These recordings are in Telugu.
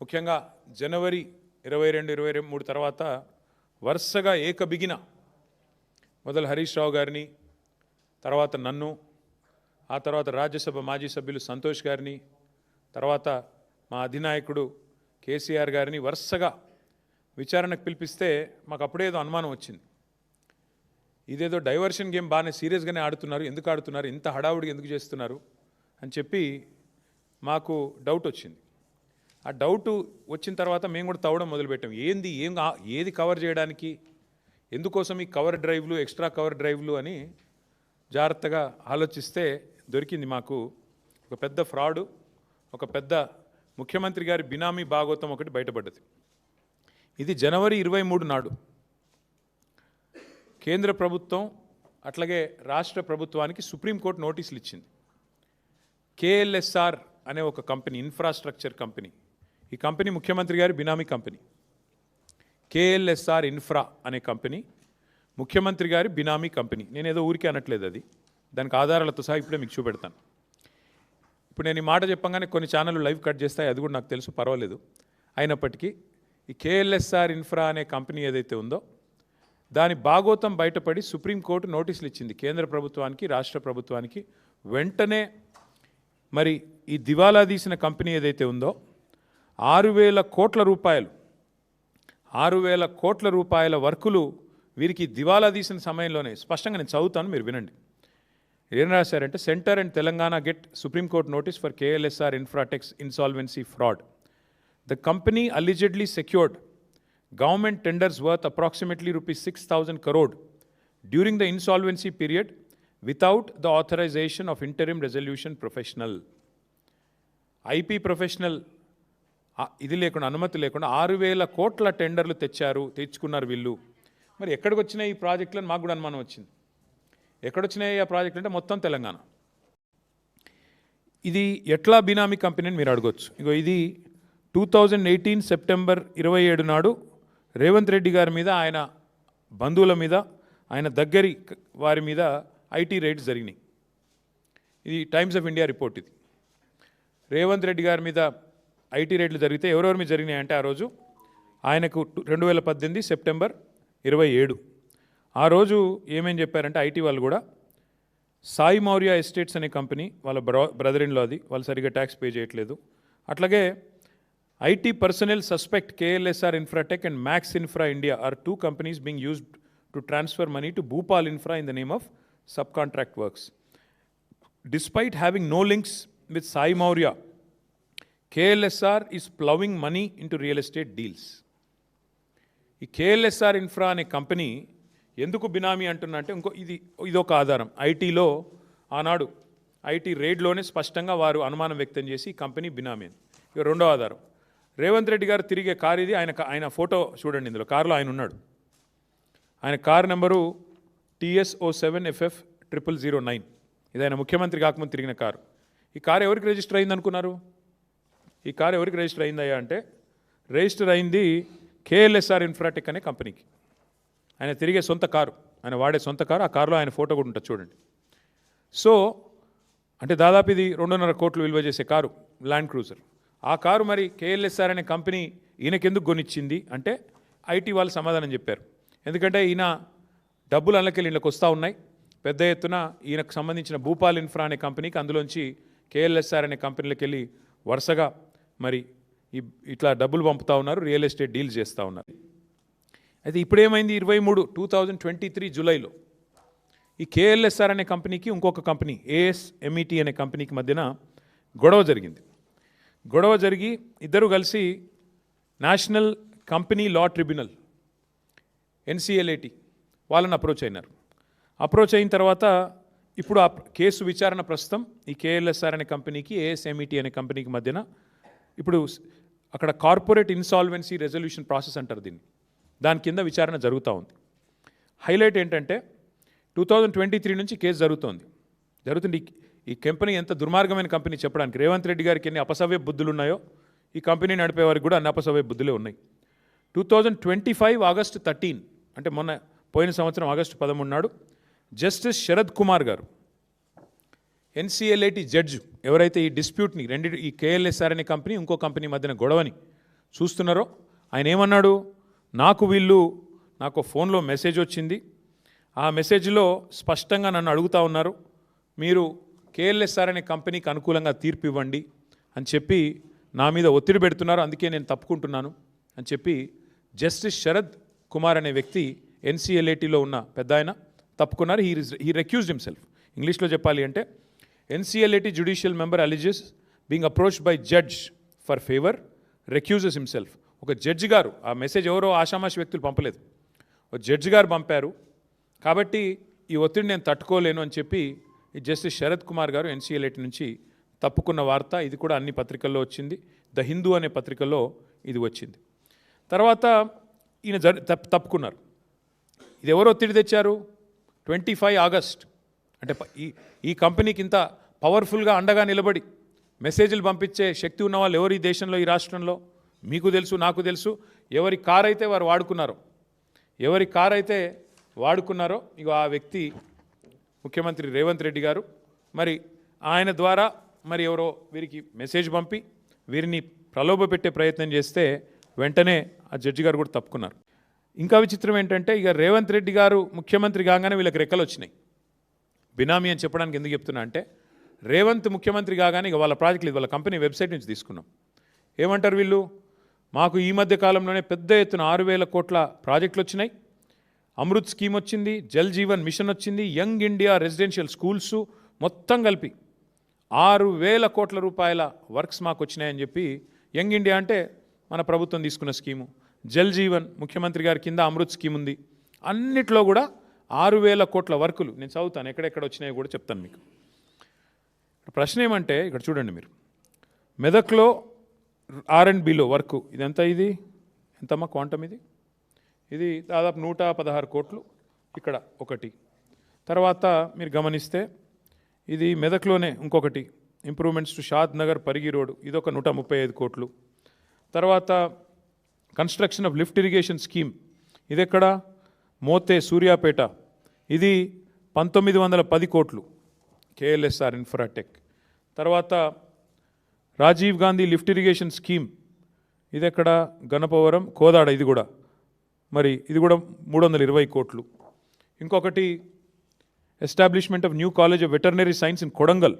ముఖ్యంగా జనవరి ఇరవై రెండు ఇరవై మూడు తర్వాత వరుసగా ఏకబిగిన మొదలు హరీష్ రావు గారిని తర్వాత నన్ను ఆ తర్వాత రాజ్యసభ మాజీ సభ్యులు సంతోష్ గారిని తర్వాత మా అధినాయకుడు కేసీఆర్ గారిని వరుసగా విచారణకు పిలిపిస్తే మాకు అప్పుడేదో అనుమానం వచ్చింది. ఇదేదో డైవర్షన్ గేమ్ బాగానే సీరియస్గానే ఆడుతున్నారు ఎందుకు ఆడుతున్నారు ఇంత హడావుడిగా ఎందుకు చేస్తున్నారు అని చెప్పి మాకు డౌట్ వచ్చింది. ఆ డౌట్ వచ్చిన తర్వాత మేము కూడా తవ్వడం మొదలుపెట్టాం. ఏంది? ఏం ఏది కవర్ చేయడానికి? ఎందుకోసం ఈ కవర్ డ్రైవ్లు ఎక్స్ట్రా కవర్ డ్రైవ్లు అని జాగ్రత్తగా ఆలోచిస్తే దొరికింది మాకు ఒక పెద్ద ఫ్రాడు ఒక పెద్ద ముఖ్యమంత్రి గారి బినామీ భాగోతం ఒకటి బయటపడ్డది. ఇది జనవరి ఇరవై మూడు నాడు. కేంద్ర ప్రభుత్వం అట్లాగే రాష్ట్ర ప్రభుత్వానికి సుప్రీంకోర్టు నోటీసులు ఇచ్చింది. కేఎల్ఎస్ఆర్ అనే ఒక కంపెనీ ఇన్ఫ్రాస్ట్రక్చర్ కంపెనీ. ఈ కంపెనీ ముఖ్యమంత్రి గారి బినామీ కంపెనీ. కేఎల్ఎస్ఆర్ ఇన్ఫ్రా అనే కంపెనీ ముఖ్యమంత్రి గారి బినామీ కంపెనీ. నేను ఏదో ఊరికే అనట్లేదు అది. దానికి ఆధారాలతో సహా ఇప్పుడే మీకు చూపెడతాను. ఇప్పుడు నేను ఈ మాట చెప్పంగానే కొన్ని ఛానళ్ళు లైవ్ కట్ చేస్తాయి అది కూడా నాకు తెలుసు పర్వాలేదు. అయినప్పటికీ ఈ కేఎల్ఎస్ఆర్ ఇన్ఫ్రా అనే కంపెనీ ఏదైతే ఉందో దాని భాగోతం బయటపడి సుప్రీంకోర్టు నోటీసులు ఇచ్చింది కేంద్ర ప్రభుత్వానికి రాష్ట్ర ప్రభుత్వానికి. వెంటనే మరి ఈ దివాలా తీసిన కంపెనీ ఏదైతే ఉందో ఆరు వేల కోట్ల రూపాయలు. ఆరు వేల కోట్ల రూపాయల వర్కులు వీరికి దివాలా తీసిన సమయంలోనే స్పష్టంగా నేను చదువుతాను మీరు వినండి. ఏం రాశారంటే centre and Telangana get supreme court notice for KLSR Infratech's insolvency fraud. The company allegedly secured government tenders worth approximately rupees six thousand crore during the insolvency period without the authorisation of interim resolution professional. IP professional ఇది లేకుండా అనుమతి లేకుండా ఆరు వేల కోట్ల టెండర్లు తెచ్చారు తెచ్చుకున్నారు వీళ్ళు. మరి ఎక్కడికి వచ్చినాయి ఈ ప్రాజెక్టులను? మాకు కూడా అనుమానం వచ్చింది. ఎక్కడొచ్చినాయి ఆ ప్రాజెక్టులు అంటే మొత్తం తెలంగాణ. ఇది ఎట్లా బినామీ కంపెనీ అని మీరు అడగొచ్చు. ఇగో ఇది టూ థౌజండ్ ఎయిటీన్ సెప్టెంబర్ ఇరవై ఏడు నాడు రేవంత్ రెడ్డి గారి మీద ఆయన బంధువుల మీద ఆయన దగ్గరి వారి మీద ఐటీ రైడ్స్ జరిగినాయి. ఇది టైమ్స్ ఆఫ్ ఇండియా రిపోర్ట్ ఇది. రేవంత్ రెడ్డి గారి మీద ఐటీ రేట్లు జరిగితే ఎవరెవరి మీద జరిగినాయి అంటే ఆ రోజు ఆయనకు రెండు వేల పద్దెనిమిది సెప్టెంబర్ ఇరవై ఏడు. ఆ రోజు ఏమేం చెప్పారంటే ఐటీ వాళ్ళు కూడా సాయి మౌర్య ఎస్టేట్స్ అనే కంపెనీ వాళ్ళ బ్ర బ్రదర్ ఇన్లో అది వాళ్ళు సరిగ్గా ట్యాక్స్ పే చేయట్లేదు. అట్లాగే IT personal suspect KLSR Infratech and Max Infra India are two companies being used to transfer money to Bhupal Infra in the name of sub contract works. Despite having no links with Sai Maurya KLSR is ploughing money into real estate deals ఈ కేఎల్ఎస్ఆర్ ఇన్ఫ్రా అనే కంపెనీ ఎందుకు బినామీ అంటున్నా అంటే ఇంకో ఇది ఇది ఒక ఆధారం. ఐటీలో ఆనాడు ఐటీ రేడ్లోనే స్పష్టంగా వారు అనుమానం వ్యక్తం చేసి ఈ కంపెనీ బినామీ అని. ఇక రెండో ఆధారం. రేవంత్ రెడ్డి గారు తిరిగే కారు ఇది ఆయన ఆయన ఫోటో చూడండి ఇందులో. కారులో ఆయన ఉన్నాడు. ఆయన car number TS O seven FF triple zero nine ఇది ఆయన ముఖ్యమంత్రి కాకముందు తిరిగిన కారు. ఈ కారు ఎవరికి రిజిస్టర్ అయిందనుకున్నారు? ఈ కారు ఎవరికి రిజిస్టర్ అయిందయ్యా అంటే రిజిస్టర్ అయింది కేఎల్ఎస్ఆర్ ఇన్ఫ్రాటెక్ అనే కంపెనీకి ఆయన తిరిగే సొంత కారు ఆయన వాడే సొంత కారు ఆ కారులో ఆయన ఫోటో కూడా ఉంటుంది చూడండి. సో అంటే దాదాపు ఇది రెండున్నర కోట్లు విలువ చేసే కారు ల్యాండ్ క్రూజర్ ఆ కారు మరి కేఎల్ఎస్ఆర్ అనే కంపెనీ ఈయనకెందుకు కొనిచ్చింది అంటే ఐటీ వాళ్ళు సమాధానం చెప్పారు. ఎందుకంటే ఈయన డబ్బులు అందులోకెళ్ళి ఇళ్ళకి వస్తూ ఉన్నాయి. పెద్ద ఎత్తున ఈయనకు సంబంధించిన భూపాల్ ఇన్ఫ్రా అనే కంపెనీకి అందులోంచి కేఎల్ఎస్ఆర్ అనే కంపెనీలకు వెళ్ళి వరుసగా మరి ఇట్లా డబ్బులు పంపుతా ఉన్నారు రియల్ ఎస్టేట్ డీల్ చేస్తూ ఉన్నారు. అయితే ఇప్పుడేమైంది ఇరవై మూడు టూ థౌజండ్ ట్వంటీ త్రీ జూలైలో ఈ కేఎల్ఎస్ఆర్ అనే కంపెనీకి ఇంకొక కంపెనీ ఏఎస్ఎంఈటీ అనే కంపెనీకి మధ్యన గొడవ జరిగింది. గొడవ జరిగి ఇద్దరు కలిసి national company law tribunal NCLAT వాళ్ళని అప్రోచ్ అయినారు. అప్రోచ్ అయిన తర్వాత ఇప్పుడు ఆ కేసు విచారణ ప్రస్తుతం ఈ కేఎల్ఎస్ఆర్ అనే కంపెనీకి ఏఎస్ఎంఈటీ అనే కంపెనీకి మధ్యన ఇప్పుడు అక్కడ కార్పొరేట్ ఇన్సాల్వెన్సీ రెజల్యూషన్ ప్రాసెస్ అంటారు దీన్ని. దాని కింద విచారణ జరుగుతూ ఉంది. హైలైట్ ఏంటంటే టూ థౌజండ్ ట్వంటీ త్రీ నుంచి కేసు జరుగుతోంది. జరుగుతుంది ఈ- ఈ కంపెనీ ఎంత దుర్మార్గమైన కంపెనీ చెప్పడానికి రేవంత్ రెడ్డి గారికి ఎన్ని అపసవ్య బుద్ధులు ఉన్నాయో ఈ కంపెనీ నడిపే వారికి కూడా అన్ని అపసవ్య బుద్ధులే ఉన్నాయి. Two thousand twenty five August thirteen అంటే మొన్న పోయిన సంవత్సరం ఆగస్టు పదమూడు నాడు జస్టిస్ శరద్ కుమార్ గారు ఎన్సీఎల్ఏటి జడ్జ్ ఎవరైతే ఈ డిస్ప్యూట్ని రెండు ఈ కేఎల్ఎస్ఆర్ అనే కంపెనీ ఇంకో కంపెనీ మధ్యన గొడవని చూస్తున్నారో ఆయన ఏమన్నాడు? నాకు వీళ్ళు నాకు ఫోన్లో మెసేజ్ వచ్చింది. ఆ మెసేజ్లో స్పష్టంగా నన్ను అడుగుతా ఉన్నారు మీరు కేఎల్ఎస్ఆర్ అనే కంపెనీకి అనుకూలంగా తీర్పు ఇవ్వండి అని చెప్పి నా మీద ఒత్తిడి పెడుతున్నారు అందుకే నేను తప్పుకుంటున్నాను అని చెప్పి జస్టిస్ శరద్ కుమార్ అనే వ్యక్తి ఎన్సీఎల్ఏటీలో ఉన్న పెద్ద ఆయన తప్పుకున్నారు. హీ హీ రెక్యూజ్డ్ హిమ్సెల్ఫ్ ఇంగ్లీష్లో చెప్పాలి అంటే NCLAT judicial member alleges being approached by judge for favour recuses himself ఒక జడ్జి గారు ఆ మెసేజ్ ఎవరో ఆషామాషి వ్యక్తులు పంపలేదు. ఒక జడ్జి గారు పంపారు. కాబట్టి ఈ ఒత్తిడి నేను తట్టుకోలేను అని చెప్పి జస్టిస్ శరత్ కుమార్ గారు ఎన్సీఎల్ఏటి నుంచి తప్పుకున్న వార్త ఇది కూడా అన్ని పత్రికల్లో వచ్చింది. ద హిందూ అనే పత్రికలో ఇది వచ్చింది. తర్వాత ఈయన జరి తప్పుకున్నారు. ఇది ఎవరు ఒత్తిడి తెచ్చారు? ట్వంటీ ఫైవ్ ఆగస్ట్ అంటే ఈ ఈ కంపెనీకి ఇంత పవర్ఫుల్గా అండగా నిలబడి మెసేజ్లు పంపించే శక్తి ఉన్న వాళ్ళు ఎవరు ఈ దేశంలో ఈ రాష్ట్రంలో? మీకు తెలుసు నాకు తెలుసు. ఎవరి కార్ అయితే వారు వాడుకున్నారో ఎవరి కార్ అయితే వాడుకున్నారో ఇక ఆ వ్యక్తి ముఖ్యమంత్రి రేవంత్ రెడ్డి గారు మరి ఆయన ద్వారా మరి ఎవరో వీరికి మెసేజ్ పంపి వీరిని ప్రలోభ పెట్టే ప్రయత్నం చేస్తే వెంటనే ఆ జడ్జి గారు కూడా తప్పుకున్నారు. ఇంకా విచిత్రం ఏంటంటే ఇక రేవంత్ రెడ్డి గారు ముఖ్యమంత్రి కాగానే వీళ్ళకి రెక్కలు వచ్చినాయి బినామీ అని చెప్పడానికి ఎందుకు చెప్తున్నా అంటే రేవంత్ ముఖ్యమంత్రి కాగానే ఇక వాళ్ళ ప్రాజెక్టులు ఇది వాళ్ళ కంపెనీ వెబ్సైట్ నుంచి తీసుకున్నాం. ఏమంటారు వీళ్ళు? మాకు ఈ మధ్య కాలంలోనే పెద్ద ఎత్తున ఆరు వేల కోట్ల ప్రాజెక్టులు వచ్చినాయి. అమృత్ స్కీమ్ వచ్చింది జల్ జీవన్ మిషన్ వచ్చింది యంగ్ ఇండియా రెసిడెన్షియల్ స్కూల్స్ మొత్తం కలిపి ఆరు వేల కోట్ల రూపాయల వర్క్స్ మాకు వచ్చినాయని చెప్పి యంగ్ ఇండియా అంటే మన ప్రభుత్వం తీసుకున్న స్కీము. జల్ జీవన్ ముఖ్యమంత్రి గారి కింద అమృత్ స్కీమ్ ఉంది. అన్నిట్లో కూడా ఆరు వేల కోట్ల వర్కులు నేను చదువుతాను ఎక్కడెక్కడ వచ్చినాయో కూడా చెప్తాను మీకు. ప్రశ్న ఏమంటే ఇక్కడ చూడండి మీరు. మెదక్లో ఆర్ అండ్ బిలో వర్క్ ఎంత ఇది? ఎంతమ్మా క్వాంటమ్ ఇది? ఇది దాదాపు నూట పదహారు కోట్లు ఇక్కడ ఒకటి. తర్వాత మీరు గమనిస్తే ఇది మెదక్లోనే ఇంకొకటి. Improvements to Shadnagar Parigi road ఇది ఒక నూట ముప్పై ఐదు కోట్లు. తర్వాత construction of lift irrigation scheme ఇది మోతే సూర్యాపేట. ఇది పంతొమ్మిది వందల పది కోట్లు కేఎల్ఎస్ఆర్ ఇన్ఫ్రాటెక్. తర్వాత Rajiv Gandhi lift irrigation scheme. ఇది ఎక్కడ గణపవరం కోదాడ ఇది కూడా. మరి ఇది కూడా మూడు వందల ఇరవై కోట్లు. ఇంకొకటి establishment of new college of veterinary science in Kodangal.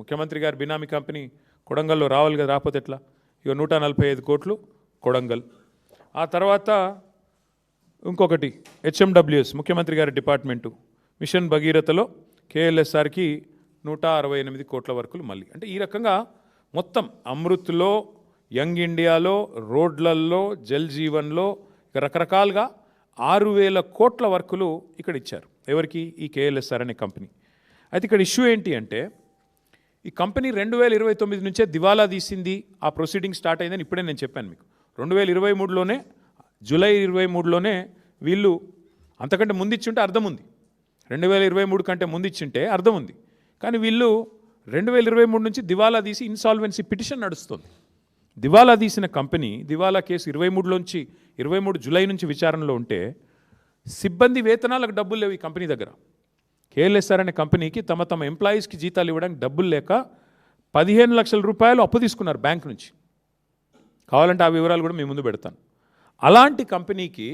ముఖ్యమంత్రి గారి బినామీ కంపెనీ కొడంగల్లో రావాలి కదా రాకపోతే ఎట్లా? ఇక నూట నలభై ఐదు కోట్లు కొడంగల్. ఆ తర్వాత ఇంకొకటి హెచ్ఎండబ్ల్యూఎస్ ముఖ్యమంత్రి గారి డిపార్ట్మెంటు. మిషన్ భగీరథలో కేఎల్ఎస్ఆర్కి నూట అరవై ఎనిమిది కోట్ల వరకులు మళ్ళీ. అంటే ఈ రకంగా మొత్తం అమృత్లో యంగ్ ఇండియాలో రోడ్లల్లో జల్ జీవన్లో ఇక రకరకాలుగా ఆరు వేల కోట్ల వర్కులు ఇక్కడ ఇచ్చారు. ఎవరికి? ఈ కేఎల్ఎస్ఆర్ అనే కంపెనీ. అయితే ఇక్కడ ఇష్యూ ఏంటి అంటే ఈ కంపెనీ రెండు వేల ఇరవై తొమ్మిది నుంచే దివాలా తీసింది. ఆ ప్రొసీడింగ్ స్టార్ట్ అయిందని ఇప్పుడే నేను చెప్పాను మీకు. రెండు వేల ఇరవై మూడులోనే జూలై ఇరవై మూడులోనే వీళ్ళు అంతకంటే ముందు ఇచ్చుంటే అర్థం ఉంది. రెండు వేల ఇరవై మూడు కంటే ముందు ఇచ్చింటే అర్థం ఉంది. కానీ వీళ్ళు రెండు వేల ఇరవై మూడు నుంచి దివాలా తీసి ఇన్సాల్వెన్సీ పిటిషన్ నడుస్తుంది. దివాలా తీసిన కంపెనీ దివాలా కేసు ఇరవై మూడులోంచి ఇరవై మూడు జూలై నుంచి విచారణలో ఉంటే సిబ్బంది వేతనాలకు డబ్బులు లేవు ఈ కంపెనీ దగ్గర. కేఎల్ఎస్ఆర్ అనే కంపెనీకి తమ తమ ఎంప్లాయీస్కి జీతాలు ఇవ్వడానికి డబ్బులు లేక పదిహేను లక్షల రూపాయలు అప్పు తీసుకున్నారు బ్యాంక్ నుంచి. కావాలంటే ఆ వివరాలు కూడా మీ ముందు పెడతాను. అలాంటి కంపెనీకి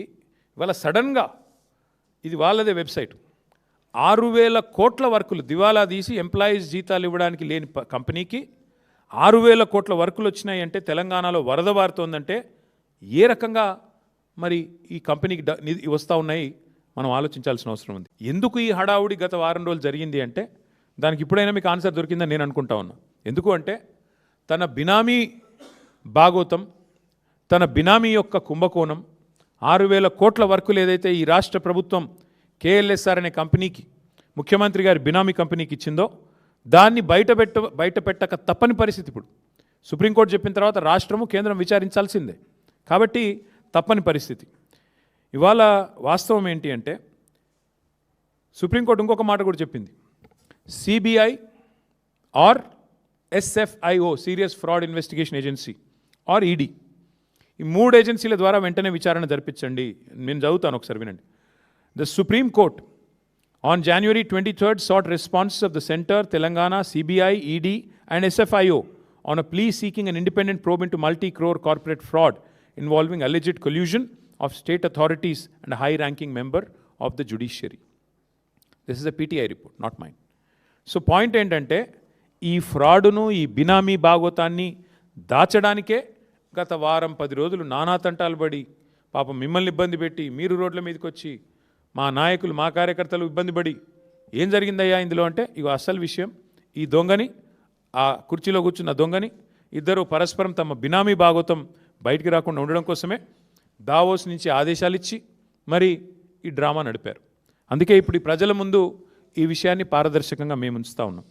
ఇవాళ సడన్గా ఇది వాళ్ళదే వెబ్సైట్. ఆరు వేల కోట్ల వర్కులు దివాలా తీసి ఎంప్లాయీస్ జీతాలు ఇవ్వడానికి లేని కంపెనీకి ఆరు వేల కోట్ల వర్కులు వచ్చినాయి అంటే తెలంగాణలో వరద వారుతోందంటే ఏ రకంగా మరి ఈ కంపెనీకి నిధి వస్తూ ఉన్నాయి మనం ఆలోచించాల్సిన అవసరం ఉంది. ఎందుకు ఈ హడావుడి గత వారం రోజులు జరిగింది అంటే దానికి ఇప్పుడైనా మీకు ఆన్సర్ దొరికిందని నేను అనుకుంటా ఉన్నా. ఎందుకు అంటే తన బినామీ భాగోతం తన బినామీ యొక్క కుంభకోణం ఆరు వేల కోట్ల వర్కులు ఏదైతే ఈ రాష్ట్ర ప్రభుత్వం కేఎల్ఎస్ఆర్ అనే కంపెనీకి ముఖ్యమంత్రి గారి బినామీ కంపెనీకి ఇచ్చిందో దాన్ని బయటపెట్ట బయట పెట్టక తప్పని పరిస్థితి ఇప్పుడు. సుప్రీంకోర్టు చెప్పిన తర్వాత రాష్ట్రము కేంద్రం విచారించాల్సిందే. కాబట్టి తప్పని పరిస్థితి. ఇవాళ వాస్తవం ఏంటి అంటే సుప్రీంకోర్టు ఇంకొక మాట కూడా చెప్పింది. CBI or SFIO serious fraud investigation agency or ED. ఈ మూడు ఏజెన్సీల ద్వారా వెంటనే విచారణ జరిపించండి. నేను చదువుతాను ఒకసారి వినండి. The supreme court on January twenty third sought responses of the centre Telangana CBI ED and SFIO on a plea seeking an independent probe into multi crore corporate fraud involving alleged collusion of state authorities and high ranking member of the judiciary this is a PTI report not mind so point ఏంటంటే ఈ ఫ్రాడును ఈ బినామీ భాగవతాన్ని దాచడానికే గత వారం పది రోజులు నానా తంటాలు పడి పాపం మిమ్మల్ని ఇబ్బంది పెట్టి మీరు రోడ్ల మీదకి వచ్చి మా నాయకులు మా కార్యకర్తలు ఇబ్బంది పడి ఏం జరిగిందయ్యా ఇందులో అంటే ఇగో అసలు విషయం ఈ దొంగని ఆ కుర్చీలో కూర్చున్న దొంగని ఇద్దరు పరస్పరం తమ బినామీ భాగోతం బయటికి రాకుండా ఉండడం కోసమే దావోస్ నుంచి ఆదేశాలు ఇచ్చి మరి ఈ డ్రామా నడిపారు. అందుకే ఇప్పుడు ఈ ప్రజల ముందు ఈ విషయాన్ని పారదర్శకంగా మేము ఉంచుతా ఉన్నాం.